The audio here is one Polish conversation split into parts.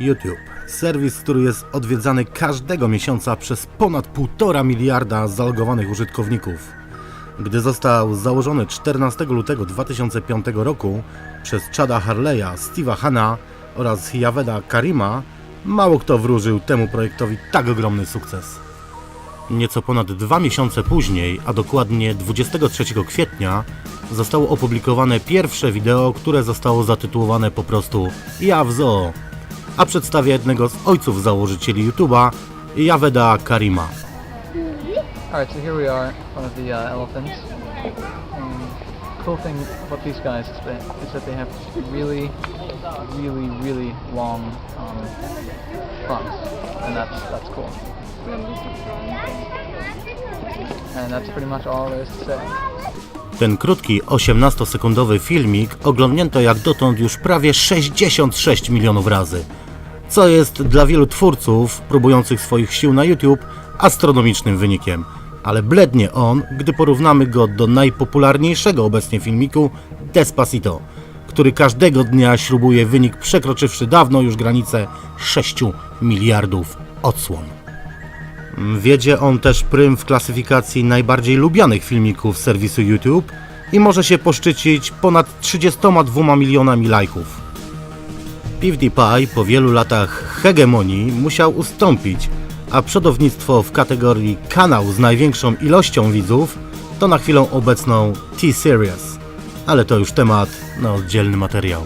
YouTube. Serwis, który jest odwiedzany każdego miesiąca przez ponad 1,5 miliarda zalogowanych użytkowników. Gdy został założony 14 lutego 2005 roku przez Chada Harleya, Steve'a Hanna oraz Javeda Karima, mało kto wróżył temu projektowi tak ogromny sukces. Nieco ponad dwa miesiące później, a dokładnie 23 kwietnia, zostało opublikowane pierwsze wideo, które zostało zatytułowane po prostu Ja w zoo, a przedstawia jednego z ojców założycieli YouTube'a, Javeda Karima. Alright, so here we are, one of the uh, elephants. And cool thing about these guys is that, is that they have really, really, really long um, fronts, and that's that's cool. And that's pretty much all there is to say. Ten krótki 18-sekundowy filmik oglądnięto jak dotąd już prawie 66 milionów razy, co jest dla wielu twórców próbujących swoich sił na YouTube astronomicznym wynikiem. Ale blednie on, gdy porównamy go do najpopularniejszego obecnie filmiku Despacito, który każdego dnia śrubuje wynik przekroczywszy dawno już granicę 6 miliardów odsłon. Wiedzie on też prym w klasyfikacji najbardziej lubianych filmików serwisu YouTube i może się poszczycić ponad 32 milionami lajków. PewDiePie po wielu latach hegemonii musiał ustąpić, a przodownictwo w kategorii kanał z największą ilością widzów to na chwilę obecną T-Series, ale to już temat na oddzielny materiał.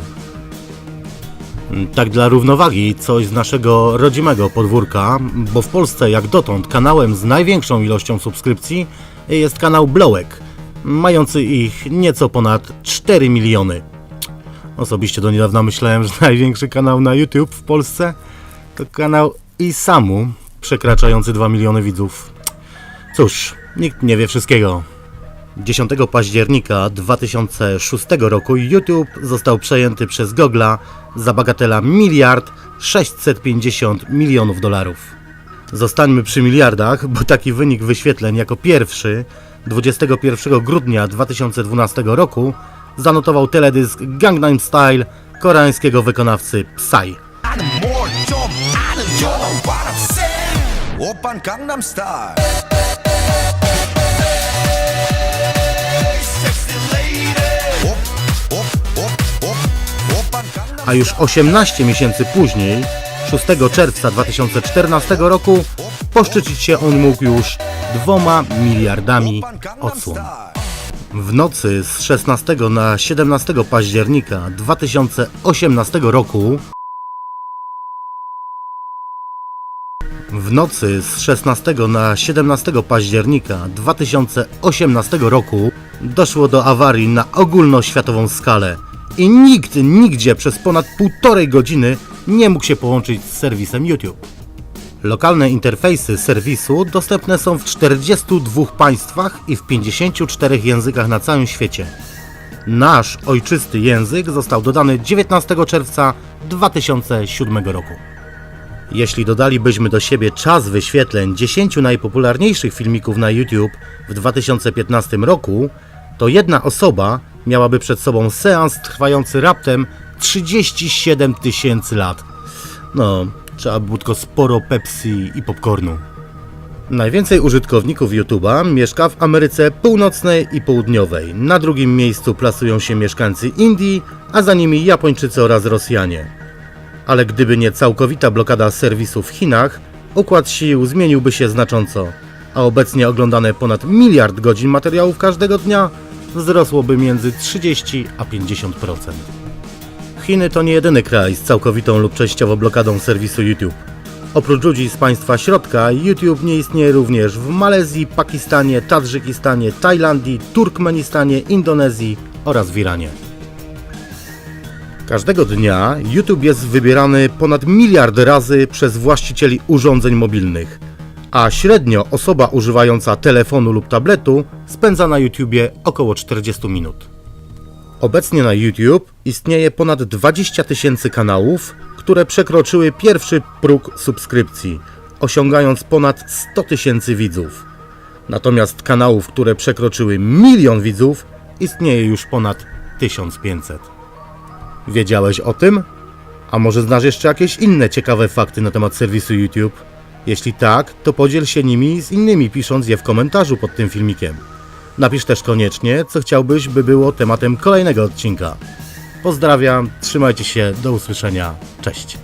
Tak dla równowagi, coś z naszego rodzimego podwórka, bo w Polsce jak dotąd kanałem z największą ilością subskrypcji jest kanał Blowek, mający ich nieco ponad 4 miliony. Osobiście do niedawna myślałem, że największy kanał na YouTube w Polsce to kanał Isamu, przekraczający 2 miliony widzów. Cóż, nikt nie wie wszystkiego. 10 października 2006 roku YouTube został przejęty przez Google'a za bagatela miliard 650 milionów dolarów. Zostańmy przy miliardach, bo taki wynik wyświetleń jako pierwszy 21 grudnia 2012 roku zanotował teledysk Gangnam Style koreańskiego wykonawcy Psy. A już 18 miesięcy później, 6 czerwca 2014 roku, poszczycić się on mógł już dwoma miliardami odsłon. W nocy z 16 na 17 października 2018 roku W nocy z 16 na 17 października 2018 roku doszło do awarii na ogólnoświatową skalę i nikt nigdzie przez ponad półtorej godziny nie mógł się połączyć z serwisem YouTube. Lokalne interfejsy serwisu dostępne są w 42 państwach i w 54 językach na całym świecie. Nasz ojczysty język został dodany 19 czerwca 2007 roku. Jeśli dodalibyśmy do siebie czas wyświetleń 10 najpopularniejszych filmików na YouTube w 2015 roku, to jedna osoba miałaby przed sobą seans trwający raptem 37 tysięcy lat. No, trzeba było tylko sporo Pepsi i popcornu. Najwięcej użytkowników YouTube'a mieszka w Ameryce Północnej i Południowej. Na drugim miejscu plasują się mieszkańcy Indii, a za nimi Japończycy oraz Rosjanie. Ale gdyby nie całkowita blokada serwisu w Chinach, układ sił zmieniłby się znacząco, a obecnie oglądane ponad miliard godzin materiałów każdego dnia wzrosłoby między 30 a 50%. Chiny to nie jedyny kraj z całkowitą lub częściowo blokadą serwisu YouTube. Oprócz ludzi z państwa środka, YouTube nie istnieje również w Malezji, Pakistanie, Tadżykistanie, Tajlandii, Turkmenistanie, Indonezji oraz w Iranie. Każdego dnia YouTube jest wybierany ponad miliard razy przez właścicieli urządzeń mobilnych, a średnio osoba używająca telefonu lub tabletu spędza na YouTubie około 40 minut. Obecnie na YouTube istnieje ponad 20 tysięcy kanałów, które przekroczyły pierwszy próg subskrypcji, osiągając ponad 100 tysięcy widzów. Natomiast kanałów, które przekroczyły milion widzów, istnieje już ponad 1500. Wiedziałeś o tym? A może znasz jeszcze jakieś inne ciekawe fakty na temat serwisu YouTube? Jeśli tak, to podziel się nimi z innymi pisząc je w komentarzu pod tym filmikiem. Napisz też koniecznie, co chciałbyś, by było tematem kolejnego odcinka. Pozdrawiam, trzymajcie się, do usłyszenia, cześć.